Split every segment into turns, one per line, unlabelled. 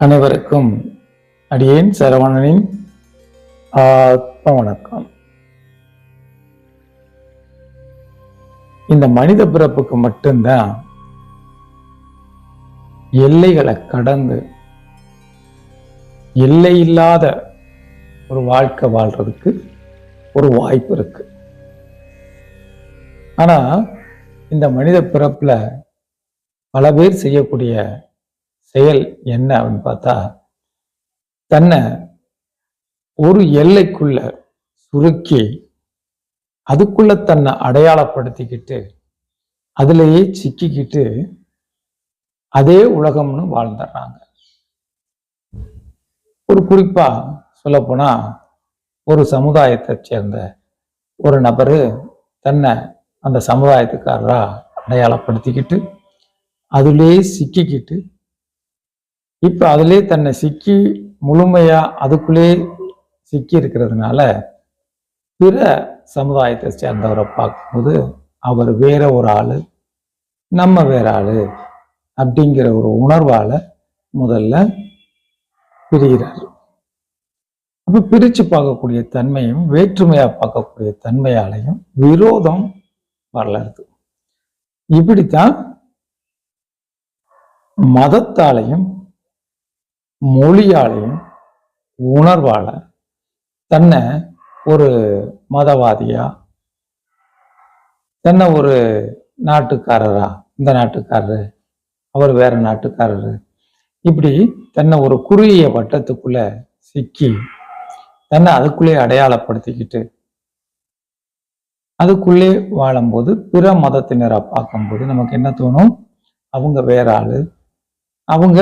அனைவருக்கும் அடியேன் சரவணனின் ஆத்ம வணக்கம் இந்த மனித பிறப்புக்கு மட்டும்தான் எல்லைகளை கடந்து எல்லை இல்லாத ஒரு வாழ்க்கை வாழ்றதுக்கு ஒரு வாய்ப்பு இருக்கு. ஆனா இந்த மனித பிறப்புல பல பேர் செய்யக்கூடிய செயல் என்ன அப்படின்னு பார்த்தா தன்னை ஒரு எல்லைக்குள்ள சுருக்கி அதுக்குள்ள தன்னை அடையாளப்படுத்திக்கிட்டு அதுலேயே சிக்கிக்கிட்டு அதே உலகம்னு வாழ்ந்துடுறாங்க. ஒரு குறிப்பா சொல்லப்போனா ஒரு சமுதாயத்தை சேர்ந்த ஒரு நபரு தன்னை அந்த சமுதாயத்துக்காரரா அடையாளப்படுத்திக்கிட்டு அதுலேயே சிக்கிக்கிட்டு இப்போ அதிலே தன்னை சிக்கி முழுமையா அதுக்குள்ளே சிக்கி இருக்கிறதுனால பிற சமுதாயத்தை சேர்ந்தவரை பார்க்கும்போது அவர் வேற ஒரு ஆளு நம்ம வேற ஆளு அப்படிங்கிற ஒரு உணர்வால முதல்ல பிரிகிறார். அப்ப பிரிச்சு பார்க்கக்கூடிய தன்மையும் வேற்றுமையா பார்க்கக்கூடிய தன்மையாலையும் விரோதம் வரலாறு இப்படித்தான் மதத்தாலையும் மொழியாலையும் உணர்வால தன்னை ஒரு மதவாதியா தன்னை ஒரு நாட்டுக்காரரா இந்த நாட்டுக்காரரு அவர் வேற நாட்டுக்காரரு இப்படி தன்னை ஒரு குறுகிய வட்டத்துக்குள்ள சிக்கி தன்னை அதுக்குள்ளே அடையாளப்படுத்திக்கிட்டு அதுக்குள்ளே வாழும்போது பிற மதத்தினரை பார்க்கும்போது நமக்கு என்ன தோணும்? அவங்க வேற ஆளு. அவங்க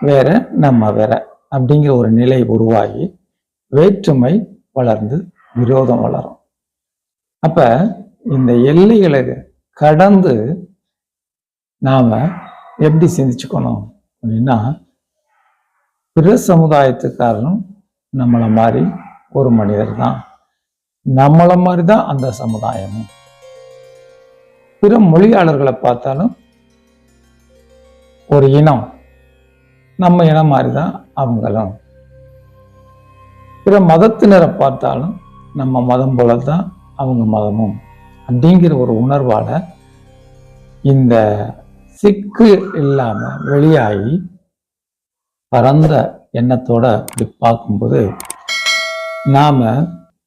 வேற நம்ம வேற அப்படிங்கிற ஒரு நிலை உருவாகி வேற்றுமை வளர்ந்து விரோதம் வளரும். அப்ப இந்த எல்லைகளை கடந்து நாம எப்படி சிந்திச்சுக்கணும் அப்படின்னா பிற சமுதாயத்துக்காரனும் நம்மளை மாதிரி ஒரு மனிதர் தான் நம்மளை மாதிரி தான் அந்த சமுதாயமும். பிற மொழியாளர்களை பார்த்தாலும் ஒரு இனம் நம்ம இனம் மாதிரி தான் அவங்களும். பிற மதத்தினரை பார்த்தாலும் நம்ம மதம் போல தான் அவங்க மதமும். அப்படிங்கிற ஒரு உணர்வால இந்த சிக்கு இல்லாம வெளியாகி பரந்த எண்ணத்தோட இப்படி பார்க்கும்போது நாம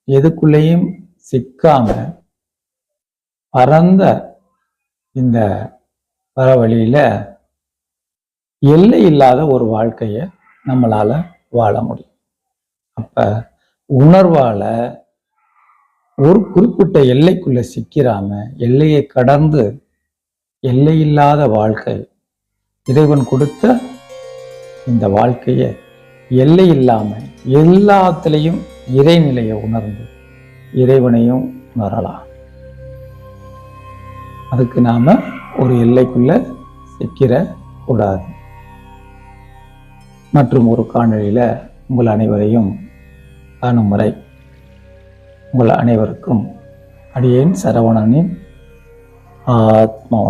எதுக்குள்ளேயும் சிக்காம பரந்த இந்த பரவழியில எல்லை இல்லாத ஒரு வாழ்க்கைய நம்மளால வாழ முடியும். அப்ப உணர்வால ஒரு குறிப்பிட்ட எல்லைக்குள்ள சிக்கிறாம எல்லையை கடந்து எல்லையில்லாத வாழ்க்கை இறைவன் கொடுத்த இந்த வாழ்க்கைய எல்லை இல்லாம எல்லாத்துலேயும் இறைநிலையை உணர்ந்து இறைவனையும் உணரலாம். அதுக்கு நாம ஒரு எல்லைக்குள்ள சிக்கிற கூடாது. மற்றும் ஒரு காணொலியில் உங்கள் அனைவரையும் காணும் வரை உங்கள் அனைவருக்கும் அடியேன் சரவணனின் ஆத்ம